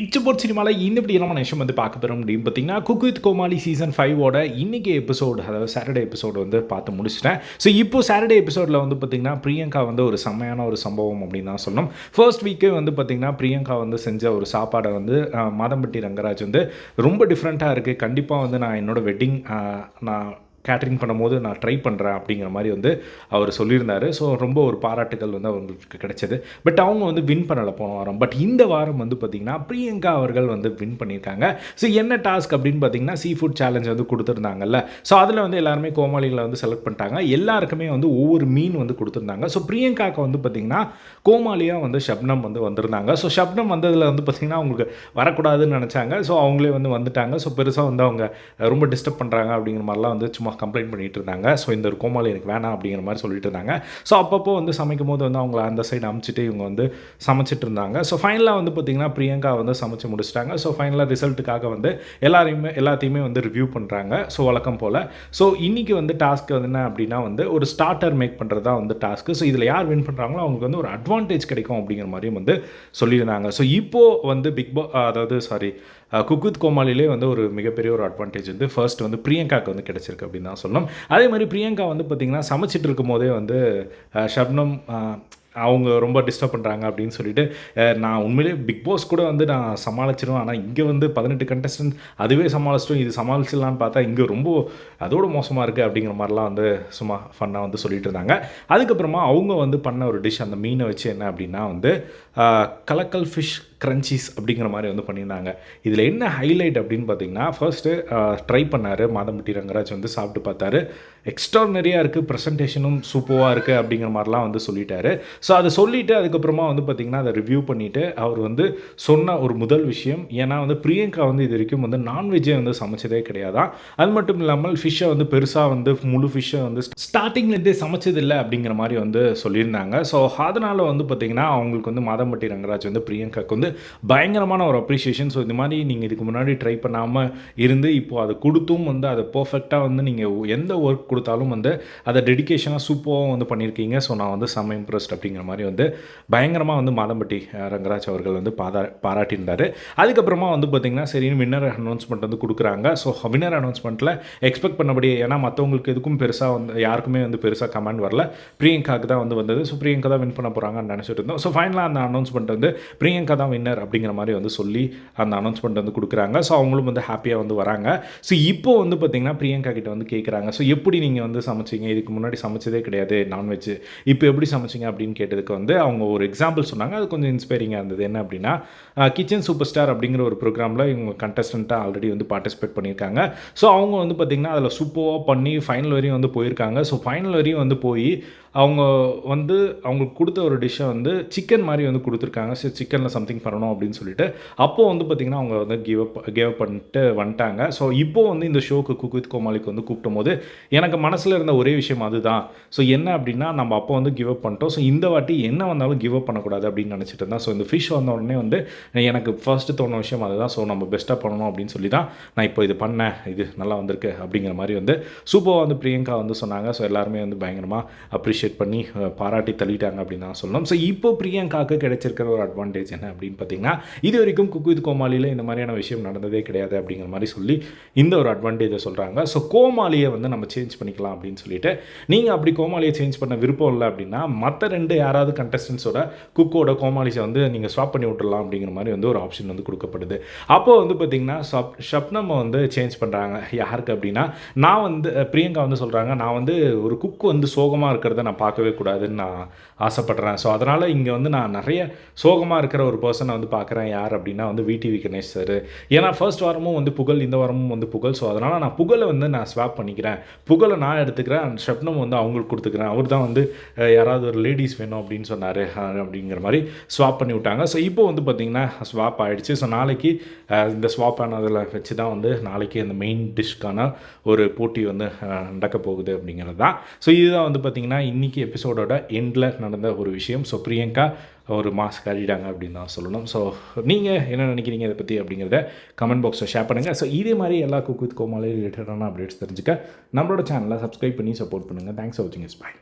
இட்ஸ்போர்ட் சினிமாவில் இந்த இப்படி விஷயம் வந்து பார்க்க போகிறோம் அப்படின்னு பார்த்தீங்கன்னா குக் வித் கோமாளி சீசன் ஃபைவோட இன்றைக்கி எபிசோடு அதாவது சாட்டர்டே எபிசோடு வந்து பார்த்து முடிச்சிட்டேன். ஸோ இப்போ சாட்டர்டே எபிசோடில் வந்து பார்த்திங்கன்னா பிரியங்கா வந்து ஒரு செம்மையான ஒரு சம்பவம் அப்படின்னு தான் சொல்லணும். ஃபர்ஸ்ட் வீக்கே வந்து பார்த்திங்கன்னா பிரியங்கா வந்து செஞ்ச ஒரு சாப்பாடை வந்து மாதம்பட்டி ரங்கராஜ் வந்து ரொம்ப டிஃப்ரெண்ட்டாக இருக்குது கண்டிப்பாக வந்து நான் என்னோடய வெட்டிங் நான் கேட்ரிங் பண்ணும்போது நான் ட்ரை பண்ணுறேன் அப்படிங்கிற மாதிரி வந்து அவர் சொல்லியிருந்தாரு. ஸோ ரொம்ப ஒரு பாராட்டுகள் வந்து அவங்களுக்கு கிடைச்சது. பட் அவங்க வந்து வின் பண்ணலை போன வாரம். பட் இந்த வாரம் வந்து பார்த்திங்கன்னா பிரியங்கா அவர்கள் வந்து வின் பண்ணியிருக்காங்க. ஸோ என்ன டாஸ்க் அப்படின்னு பார்த்தீங்கன்னா சீ ஃபுட் சேலஞ்ச் வந்து கொடுத்துருந்தாங்கல்ல. ஸோ அதில் வந்து எல்லாருமே கோமாளிகளை வந்து செலக்ட் பண்ணிட்டாங்க. எல்லாருக்குமே வந்து ஒவ்வொரு மீன் வந்து கொடுத்துருந்தாங்க. ஸோ பிரியங்காக்கு வந்து பார்த்திங்கன்னா கோமாளியாக வந்து ஷப்னம் வந்து வந்திருந்தாங்க. ஸோ ஷப்னம் வந்ததில் வந்து பார்த்திங்கன்னா அவங்களுக்கு வரக்கூடாதுன்னு நினச்சாங்க. ஸோ அவங்களே வந்து வந்துட்டாங்க. ஸோ பெருசாக வந்து அவங்க ரொம்ப டிஸ்டர்ப் பண்ணுறாங்க அப்படிங்கிற மாதிரிலாம் வந்து சும்மா கம்ப்ளைண்ட் பண்ணிட்டு இருந்தாங்க ஸோ இந்த ஒரு கோமாளி எனக்கு வேணாம் அப்படிங்கிற மாதிரி சொல்லிட்டு இருந்தாங்க. ஸோ அப்பப்போ வந்து சமைக்கும் போது வந்து அவங்கள அந்த சைடு அமுச்சிட்டு இவங்க வந்து சமைச்சிட்டு இருந்தாங்க. ஸோ ஃபைனலாக வந்து பார்த்திங்கன்னா பிரியங்கா வந்து சமைச்சு முடிச்சிட்டாங்க. ஸோ ஃபைனலாக ரிசல்ட்டுக்காக வந்து எல்லாரையுமே எல்லாத்தையுமே வந்து ரிவ்யூ பண்ணுறாங்க ஸோ வழக்கம் போல். ஸோ இன்றைக்கி வந்து டாஸ்க் வந்து என்ன அப்படின்னா வந்து ஒரு ஸ்டார்டர் மேக் பண்ணுறது தான் வந்து டாஸ்க்கு ஸோ இதில் யார் வின் பண்ணுறாங்களோ அவங்களுக்கு வந்து ஒரு அட்வான்டேஜ் கிடைக்கும் அப்படிங்கிற மாதிரியும் வந்து சொல்லியிருந்தாங்க. ஸோ இப்போது வந்து பிக் பா அதாவது சாரி குக்குத் கோமாளிலே வந்து ஒரு மிகப்பெரிய ஒரு அட்வான்டேஜ் வந்து ஃபர்ஸ்ட் வந்து பிரியங்காவுக்கு வந்து கிடச்சிருக்கு அப்படின்னு தான் சொல்லணும். அதே மாதிரி பிரியங்கா வந்து பார்த்திங்கன்னா சமைச்சிட்டு இருக்கும் போதே வந்து ஷப்னம் அவங்க ரொம்ப டிஸ்டர்ப் பண்ணுறாங்க அப்படின்னு சொல்லிட்டு நான் உண்மையிலே பிக் பாஸ் கூட வந்து நான் சமாளிச்சிருவேன். ஆனால் இங்கே வந்து பதினெட்டு கண்டஸ்டன்ட் அதுவே சமாளிச்சிட்டோம். இது சமாளிச்சிடலான்னு பார்த்தா இங்கே ரொம்ப அதோட மோசமாக இருக்குது அப்படிங்கிற மாதிரிலாம் வந்து சும்மா ஃபன்னாக வந்து சொல்லிட்டு இருந்தாங்க. அதுக்கப்புறமா அவங்க வந்து பண்ண ஒரு டிஷ் அந்த மீனை வச்சு என்ன அப்படின்னா வந்து கலக்கல் ஃபிஷ் க்ரன்ச்சீஸ் அப்படிங்கிற மாதிரி வந்து பண்ணியிருந்தாங்க. இதில் என்ன ஹைலைட் அப்படின்னு பார்த்தீங்கன்னா ஃபர்ஸ்ட்டு ட்ரை பண்ணார் மாதம்பட்டி ரங்கராஜ் வந்து சாப்பிட்டு பார்த்தாரு. எக்ஸ்ட்ரானரியாக இருக்குது ப்ரெசன்டேஷனும் சூப்பராக இருக்குது அப்படிங்கிற மாதிரிலாம் வந்து சொல்லிட்டாரு. ஸோ அதை சொல்லிவிட்டு அதுக்கப்புறமா வந்து பார்த்திங்கன்னா அதை ரிவ்யூ பண்ணிவிட்டு அவர் வந்து சொன்ன ஒரு முதல் விஷயம் ஏன்னா வந்து பிரியங்கா வந்து இது வரைக்கும் வந்து நான்வெஜ்ஜே வந்து சமைச்சதே கிடையாதான் அது மட்டும் இல்லாமல் ஃபிஷ்ஷை வந்து பெருசாக வந்து முழு ஃபிஷ்ஷை வந்து ஸ்டார்டிங்லேருந்தே சமைச்சதில்லை அப்படிங்கிற மாதிரி வந்து சொல்லியிருந்தாங்க. ஸோ அதனால் வந்து பார்த்திங்கன்னா அவங்களுக்கு வந்து மாதம்பட்டி ரங்கராஜ் வந்து பிரியங்காக்கு வந்து பயங்கரமான ஒரு அப்ரிஷியேஷன் ஸோ இந்த மாதிரி நீங்கள் இதுக்கு முன்னாடி ட்ரை பண்ணாமல் இருந்து இப்போது அதை கொடுத்தும் வந்து அதை பர்ஃபெக்டாக வந்து நீங்கள் எந்த ஒர்க் கொடுத்தாலும் வந்து அதை டெடிகேஷனாக சூப்பராக வந்து பண்ணியிருக்கீங்க. ஸோ நான் வந்து செம்ம இம்ப்ரெஸ்ட் அப்படிங்கிற மாதிரி வந்து பயங்கரமாக வந்து மாதம்பட்டி ரங்கராஜ் அவர்கள் வந்து பாதா பாராட்டியிருந்தார். அதுக்கப்புறமா வந்து பார்த்திங்கன்னா சரின்னு வின்னர் அனௌன்ஸ்மெண்ட் வந்து கொடுக்குறாங்க. ஸோ வின்னர் அனௌன்ஸ்மெண்ட்டில் எக்ஸ்பெக்ட் பண்ணபடி ஏன்னா மற்றவங்களுக்கு எதுக்கும் பெருசாக வந்து யாருக்குமே வந்து பெருசாக கமெண்ட் வரல. பிரியங்காக்கு தான் வந்து வந்தது. ஸோ பிரியங்கா தான் வின் பண்ண போகிறாங்கன்னு நினச்சிட்டு இருந்தோம். ஸோ ஃபைனலாக அந்த அனௌன்ஸ்மெண்ட் வந்து பிரியங்கா தான் வின் வின்னர் அப்படிங்கிற மாதிரி வந்து சொல்லி அந்த அனௌன்ஸ்மெண்ட் வந்து கொடுக்குறாங்க. ஸோ அவங்களும் வந்து ஹாப்பியாக வந்து வராங்க. ஸோ இப்போ வந்து பார்த்திங்கன்னா பிரியங்கா கிட்ட வந்து கேட்குறாங்க ஸோ எப்படி நீங்கள் வந்து சமைச்சீங்க? இதுக்கு முன்னாடி சமைச்சதே கிடையாது நான்வெஜ் இப்போ எப்படி சமைச்சீங்க அப்படின்னு கேட்டதுக்கு வந்து அவங்க ஒரு எக்ஸாம்பிள் சொன்னாங்க. அது கொஞ்சம் இன்ஸ்பைரிங்காக இருந்தது. என்ன அப்படின்னா கிச்சன் சூப்பர் ஸ்டார் அப்படிங்கிற ஒரு ப்ரோக்ராமில் இவங்க கண்டஸ்டண்ட்டாக ஆல்ரெடி வந்து பார்ட்டிசிபேட் பண்ணியிருக்காங்க. ஸோ அவங்க வந்து பார்த்திங்கன்னா அதில் சூப்பராக பண்ணி ஃபைனல் வரையும் வந்து போயிருக்காங்க. ஸோ ஃபைனல் வரையும் வந்து போய் அவங்க வந்து அவங்களுக்கு கொடுத்த ஒரு டிஷ்ஷை வந்து சிக்கன் மாதிரி வந்து கொடுத்துருக்காங்க. ஸோ சிக்கனில் சம்திங் பண்ணணும் அப்படின்னு சொல்லிட்டு அப்போது வந்து பார்த்திங்கன்னா அவங்க வந்து கிவ் அப் கிவ் அப் பண்ணிட்டு வந்துட்டாங்க. ஸோ இப்போ வந்து இந்த ஷோக்கு குக் வித் கோமாளிக்கு வந்து கூப்பிடும் போது எனக்கு மனசில் இருந்த ஒரே விஷயம் அதுதான். ஸோ என்ன அப்படின்னா நம்ம அப்போ வந்து கிவ் அப் பண்ணிட்டோம். ஸோ இந்த வாட்டி என்ன வந்தாலும் கிவ் அப் பண்ணக்கூடாது அப்படின்னு நினச்சிட்டு இருந்தேன் ஸோ இந்த ஃபிஷ் வந்த உடனே வந்து எனக்கு ஃபர்ஸ்ட்டு தோண விஷயம் அதுதான். ஸோ நம்ம பெஸ்ட்டாக பண்ணணும் அப்படின்னு சொல்லி தான் நான் இப்போ இது பண்ணேன். இது நல்லா வந்திருக்கு அப்படிங்கிற மாதிரி வந்து சூப்பராக வந்து பிரியங்கா வந்து சொன்னாங்க. ஸோ எல்லாருமே வந்து பயங்கரமாக அப்ரிஷியேட் பண்ணி பாராட்டி தள்ளிட்டாங்க அப்படின்னு தான் சொல்லணும். ஸோ இப்போ பிரியங்காவுக்கு கிடைச்சிருக்கிற ஒரு அட்வான்டேஜ் என்ன அப்படின்னு பார்த்தீங்கன்னா இது வரைக்கும் குக்கு வித் கோமாளியில் இந்த மாதிரியான விஷயம் நடந்ததே கிடையாது அப்படிங்கிற மாதிரி சொல்லி இந்த ஒரு அட்வான்டேஜை சொல்கிறாங்க ஸோ கோமாளியை வந்து நம்ம சேஞ்ச் பண்ணிக்கலாம் அப்படின்னு சொல்லிட்டு நீங்கள் அப்படி கோமாளியை சேஞ்ச் பண்ண விருப்பம் இல்லை அப்படின்னா மற்ற ரெண்டு யாராவது கண்டஸ்டன்ஸோட குக்கோட கோமாளிஸை வந்து நீங்கள் ஸ்வாப் பண்ணி விட்டுறலாம் அப்படிங்கிற மாதிரி வந்து ஒரு ஆப்ஷன் வந்து கொடுக்கப்படுது. அப்போ வந்து பார்த்தீங்கன்னா சப் ஷப்னம் வந்து சேஞ்ச் பண்ணுறாங்க யாருக்கு அப்படின்னா நான் வந்து பிரியங்கா வந்து சொல்கிறாங்க நான் வந்து ஒரு குக் வந்து சோகமாக இருக்கிறத நான் பார்க்கவே கூடாதுன்னு நான் ஆசைப்பட்றேன். ஸோ அதனால் இங்கே வந்து நான் நிறைய சோகமாக இருக்கிற ஒரு பர்சன் வந்து பார்க்குறேன் யார் அப்படின்னா வந்து விடிவி கணேஷ் சார் ஏன்னா ஃபர்ஸ்ட் வாரமும் வந்து புகழ் இந்த வாரமும் வந்து புகழ். ஸோ அதனால் நான் புகழை வந்து நான் ஸ்வாப் பண்ணிக்கிறேன். புகழை நான் எடுத்துக்கிறேன் அண்ட் ஷப்னம் வந்து அவங்களுக்கு கொடுத்துக்கிறேன். அவர் தான் வந்து யாராவது ஒரு லேடிஸ் வேணும் அப்படின்னு சொன்னார் அப்படிங்கிற மாதிரி ஸ்வாப் பண்ணி விட்டாங்க. ஸோ இப்போ வந்து பார்த்திங்கன்னா ஸ்வாப் ஆகிடுச்சு ஸோ நாளைக்கு இந்த ஸ்வாப் ஆனதில் வச்சு தான் வந்து நாளைக்கு அந்த மெயின் டிஷ்க்கான ஒரு போட்டி வந்து நடக்க போகுது அப்படிங்கிறது தான். ஸோ இதுதான் வந்து பார்த்திங்கன்னா இன்றைக்கி எபிசோடோட எண்டில் நடந்த ஒரு விஷயம். ஸோ பிரியங்கா ஒரு மாஸ்க் காட்டிட்டாங்க அப்படின்னு தான் சொல்லணும். ஸோ நீங்கள் என்ன நினைக்கிறீங்க இதை பற்றி அப்படிங்கிறத கமெண்ட் பாக்ஸில் ஷேர் பண்ணுங்கள் ஸோ இதே மாதிரி எல்லா குக் வித் கோமாலே ரிலேட்டடான அப்டேட்ஸ் தெரிஞ்சுக்க நம்மளோட சேனலை சப்ஸ்கிரைப் பண்ணி சப்போர்ட் பண்ணுங்கள் தேங்க்ஸ் ஃபார் வாட்சிங் இஸ் பாய்